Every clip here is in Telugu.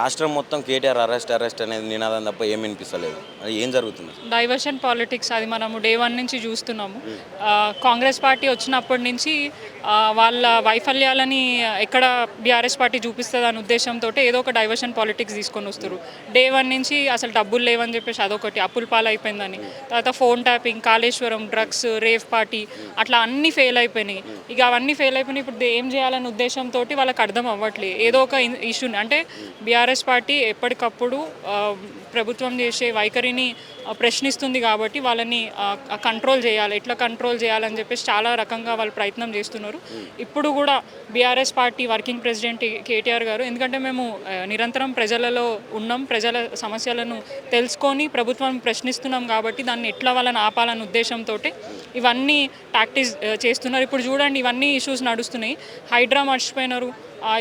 రాష్ట్రం మొత్తం కేటీఆర్ అరెస్ట్ అరెస్ట్ అనేది నినాదం తప్ప ఏం వినిపిస్తలేదు. అది ఏం జరుగుతుంది? డైవర్షన్ పాలిటిక్స్ అది మనము డే వన్ నుంచి చూస్తున్నాము. కాంగ్రెస్ పార్టీ వచ్చినప్పటి నుంచి వాళ్ళ వైఫల్యాలని ఎక్కడ బీఆర్ఎస్ పార్టీ చూపిస్తుంది అనే ఉద్దేశంతో ఏదో ఒక డైవర్షన్ పాలిటిక్స్ తీసుకొని వస్తారు డే వన్ నుంచి అసలు డబ్బులు లేవని చెప్పేసి అదొకటి అప్పుల పాలు అయిపోయిందని తర్వాత phone tapping Kaleshwaram drugs rave party అట్లా అన్నీ ఫెయిల్ అయిపోయినాయి. ఇక అవన్నీ ఫెయిల్ అయిపోయినాయి ఇప్పుడు ఏం చేయాలనే ఉద్దేశంతో వాళ్ళకి అర్థం అవ్వట్లేదు. ఏదో ఒక ఇష్యూని అంటే బీఆర్ఎస్ పార్టీ ఎప్పటికప్పుడు ప్రభుత్వం చేసే వైఖరిని ప్రశ్నిస్తుంది కాబట్టి వాళ్ళని కంట్రోల్ చేయాలి. ఎట్లా కంట్రోల్ చేయాలని చెప్పేసి చాలా రకంగా వాళ్ళు ప్రయత్నం చేస్తున్నారు. ఇప్పుడు కూడా BRS party working president KTR garu ఎందుకంటే మేము నిరంతరం ప్రజలలో ఉన్నాం. ప్రజల సమస్యలను తెలుసుకొని ప్రభుత్వం ప్రశ్నిస్తున్నాం కాబట్టి దాన్ని ఎట్లా వాళ్ళని ఆపాలనే ఉద్దేశంతో ఇవన్నీ ప్రాక్టీస్ చేస్తున్నారు. ఇప్పుడు చూడండి ఇవన్నీ ఇష్యూస్ నడుస్తున్నాయి. హైడ్రా మర్చిపోయినారు.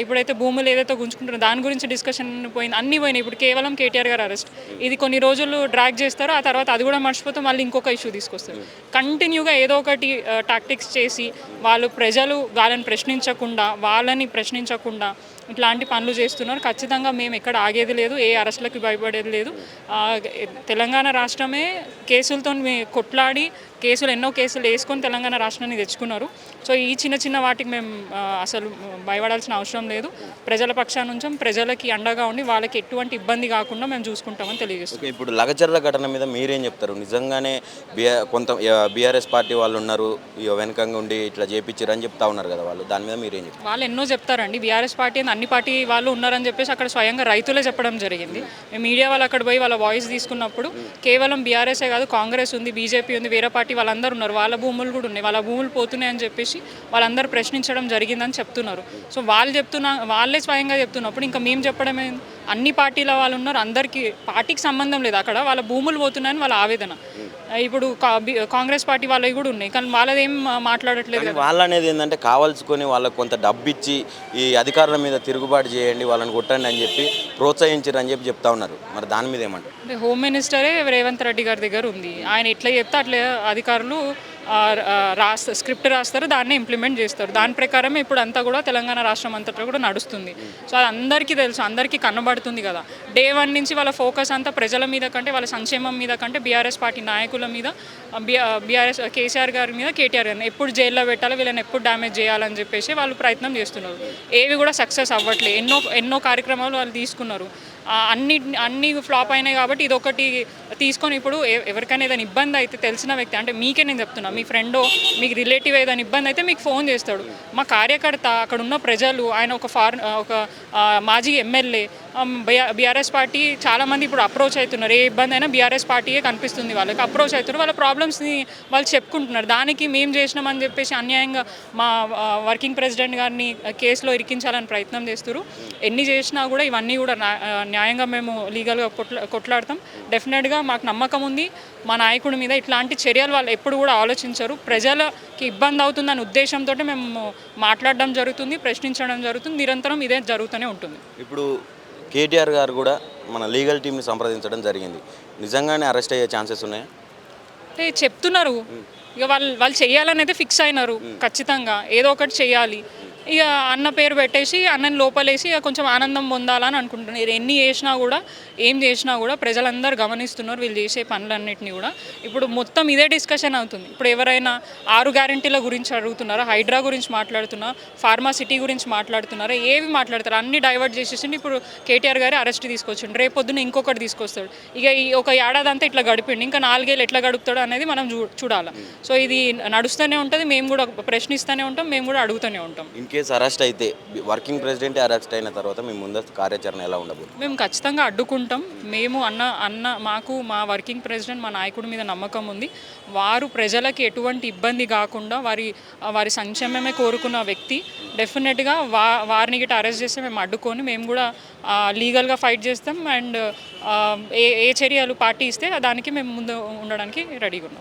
ఇప్పుడైతే భూములు ఏదైతే గుంజుకుంటారో దాని గురించి డిస్కషన్ పోయింది. అన్నీ పోయినాయి. ఇప్పుడు కేవలం కేటీఆర్ గారు అరెస్ట్ ఇది కొన్ని రోజులు డ్రాగ్ చేస్తారు ఆ తర్వాత అది కూడా మర్చిపోతే మళ్ళీ ఇంకొక ఇష్యూ తీసుకొస్తారు. కంటిన్యూగా ఏదో ఒకటి టాక్టిక్స్ చేసి వాళ్ళు ప్రజలు వాళ్ళని ప్రశ్నించకుండా వాళ్ళని ప్రశ్నించకుండా ఇట్లాంటి పనులు చేస్తున్నారు. ఖచ్చితంగా మేము ఎక్కడ ఆగేది లేదు ఏ అరెస్టులకి భయపడేది లేదు. తెలంగాణ రాష్ట్రమే కేసులతో కొట్లాడి కేసులు ఎన్నో కేసులు వేసుకొని తెలంగాణ రాష్ట్రాన్ని తెచ్చుకున్నారు. సో ఈ చిన్న చిన్న వాటికి మేము అసలు భయపడాల్సిన అవసరం లేదు. ప్రజల పక్షాన నుంచి ప్రజలకి అండగా ఉండి వాళ్ళకి ఎటువంటి ఇబ్బంది కాకుండా మేము చూసుకుంటామని తెలియజేస్తున్నాం. ఓకే ఇప్పుడు లగచర్ల ఘటన మీద మీరేం చెప్తారు? నిజంగానే బిఆర్ కొంత బీఆర్ఎస్ పార్టీ వాళ్ళు ఉన్నారు వెనకంగా ఉండి ఇట్లా చేపించారు అని చెప్తా ఉన్నారు కదా వాళ్ళు. దాని మీద మీరేం చెప్తారు? వాళ్ళు ఎన్నో చెప్తారండి. బీఆర్ఎస్ పార్టీ అన్ని పార్టీ వాళ్ళు ఉన్నారని చెప్పేసి అక్కడ స్వయంగా రైతులే చెప్పడం జరిగింది. మేము మీడియా వాళ్ళు అక్కడ పోయి వాళ్ళ వాయిస్ తీసుకున్నప్పుడు కేవలం బీఆర్ఎస్ఏ కాదు కాంగ్రెస్ ఉంది బీజేపీ ఉంది వేరే పార్టీ వాళ్ళందరూ ఉన్నారు. వాళ్ళ భూములు కూడా ఉన్నాయి. వాళ్ళ భూములు పోతున్నాయని చెప్పేసి వాళ్ళందరూ ప్రశ్నించడం జరిగిందని చెప్తున్నారు. సో వాళ్ళు చెప్తున్న వాళ్ళే స్వయంగా చెప్తున్నప్పుడు ఇంకా మేము చెప్పడమే అన్ని పార్టీల వాళ్ళు ఉన్నారు. అందరికీ పార్టీకి సంబంధం లేదు. అక్కడ వాళ్ళ భూములు పోతున్నాయని వాళ్ళ ఆవేదన. ఇప్పుడు కాంగ్రెస్ పార్టీ వాళ్ళవి కూడా ఉన్నాయి. కానీ వాళ్ళదేం మాట్లాడట్లేదు కానీ వాళ్ళు అనేది ఏంటంటే కావాల్సుకొని వాళ్ళకు కొంత డబ్బు ఇచ్చి ఈ అధికారుల మీద తిరుగుబాటు చేయండి వాళ్ళని కొట్టండి అని చెప్పి ప్రోత్సహించారు అని చెప్పి చెప్తా ఉన్నారు. మరి దాని మీద ఏమంటారు? అంటే హోమ్ మినిస్టరే రేవంత్ రెడ్డి గారి దగ్గర ఉంది. ఆయన ఎట్లా చెప్తే అట్లా అధికారులు రాస్త స్క్రిప్ట్ రాస్తారు దాన్ని ఇంప్లిమెంట్ చేస్తారు. దాని ప్రకారమే ఇప్పుడు అంతా కూడా తెలంగాణ రాష్ట్రం అంతటా కూడా నడుస్తుంది. సో అది అందరికీ తెలుసు అందరికీ కనబడుతుంది కదా. డే వన్ నుంచి వాళ్ళ ఫోకస్ అంతా ప్రజల మీద కంటే వాళ్ళ సంక్షేమం మీద కంటే బీఆర్ఎస్ పార్టీ నాయకుల మీద బీఆర్ఎస్ కేసీఆర్ గారి మీద కేటీఆర్ గారిని ఎప్పుడు జైల్లో పెట్టాలి వీళ్ళని ఎప్పుడు డ్యామేజ్ చేయాలని చెప్పేసి వాళ్ళు ప్రయత్నం చేస్తున్నారు. ఏవి కూడా సక్సెస్ అవ్వట్లేదు ఎన్నో ఎన్నో కార్యక్రమాలు వాళ్ళు తీసుకున్నారు. అన్ని అన్ని ఫ్లాప్ అయినాయి కాబట్టి ఇది ఒకటి తీసుకొని ఇప్పుడు ఎవరికైనా ఏదైనా ఇబ్బంది అయితే తెలిసిన వ్యక్తి అంటే మీకే నేను చెప్తున్నా మీ ఫ్రెండో మీకు రిలేటివ్ ఏదైనా ఇబ్బంది అయితే మీకు ఫోన్ చేస్తాడు. మా కార్యకర్త అక్కడ ఉన్న ప్రజలు ఆయన ఒక ఫార్ ఒక మాజీ ఎమ్మెల్యే Um, బీఆర్ఎస్ పార్టీ చాలామంది ఇప్పుడు అప్రోచ్ అవుతున్నారు. ఏ ఇబ్బంది అయినా బీఆర్ఎస్ పార్టీయే కనిపిస్తుంది వాళ్ళకి. అప్రోచ్ అవుతున్నారు. వాళ్ళ ప్రాబ్లమ్స్ని వాళ్ళు చెప్పుకుంటున్నారు. దానికి మేము చేసినామని చెప్పేసి అన్యాయంగా మా వర్కింగ్ ప్రెసిడెంట్ గారిని కేసులో ఇరికించాలని ప్రయత్నం చేస్తారు. ఎన్ని చేసినా కూడా ఇవన్నీ కూడా న్యాయంగా మేము లీగల్గా కొట్లా కొట్లాడతాం. డెఫినెట్గా మాకు నమ్మకం ఉంది. మా నాయకుడి మీద ఇట్లాంటి చర్యలు వాళ్ళు ఎప్పుడు కూడా ఆలోచించరు. ప్రజలకి ఇబ్బంది అవుతుందనే ఉద్దేశంతో మేము మాట్లాడడం జరుగుతుంది ప్రశ్నించడం జరుగుతుంది. నిరంతరం ఇదే జరుగుతూనే ఉంటుంది. ఇప్పుడు కేటీఆర్ గారు కూడా మన లీగల్ టీంని సంప్రదించడం జరిగింది. నిజంగానే అరెస్ట్ అయ్యే ఛాన్సెస్ ఉన్నాయా? అంటే చెప్తున్నారు. ఇక వాళ్ళు వాళ్ళు చేయాలని అయితే ఫిక్స్ అయినారు. ఖచ్చితంగా ఏదో ఒకటి చేయాలి. ఇక అన్న పేరు పెట్టేసి అన్నని లోపలేసి ఇక కొంచెం ఆనందం పొందాలని అనుకుంటున్నారు ఎన్ని చేసినా కూడా ఏం చేసినా కూడా ప్రజలందరూ గమనిస్తున్నారు వీళ్ళు చేసే పనులన్నింటినీ కూడా. ఇప్పుడు మొత్తం ఇదే డిస్కషన్ అవుతుంది. ఇప్పుడు ఎవరైనా ఆరు గ్యారంటీల గురించి అడుగుతున్నారా హైడ్రా గురించి మాట్లాడుతున్నారు ఫార్మా సిటీ గురించి మాట్లాడుతున్నారా ఏవి మాట్లాడతారు అన్ని డైవర్ట్ చేసేసి ఇప్పుడు కేటీఆర్ గారు అరెస్ట్ తీసుకొచ్చిండు. రేపు పొద్దున్న ఇంకొకటి తీసుకొస్తాడు. ఇక ఈ ఒక ఏడాది అంతా ఇట్లా గడిపిండి. ఇంకా నాలుగేళ్ళు ఎట్లా గడుపుతాడు అనేది మనం చూ చూడాలి. సో ఇది నడుస్తూనే ఉంటుంది. మేము కూడా ప్రశ్నిస్తూనే ఉంటాం. మేము కూడా అడుగుతూనే ఉంటాం. కేస్ అరెస్ట్ అయితే వర్కింగ్ ప్రెసిడెంట్ అరెస్ట్ అయిన తర్వాత మీ ముందస్తు కార్యాచరణ ఎలా ఉండబోతుంది? మేము ఖచ్చితంగా అడ్డుకుంటాం. మేము అన్న అన్న మాకు మా వర్కింగ్ ప్రెసిడెంట్ మా నాయకుడి మీద నమ్మకం ఉంది. వారు ప్రజలకి ఎటువంటి ఇబ్బంది కాకుండా వారి వారి సంక్షేమమే కోరుకున్న వ్యక్తి డెఫినెట్గా వా వారిని గిట్ట అరెస్ట్ చేస్తే మేము అడ్డుకొని మేము కూడా లీగల్గా ఫైట్ చేస్తాం. అండ్ ఏ ఏ చర్యలు పార్టీ ఇస్తే దానికి మేము ముందు ఉండడానికి రెడీగా ఉన్నాం.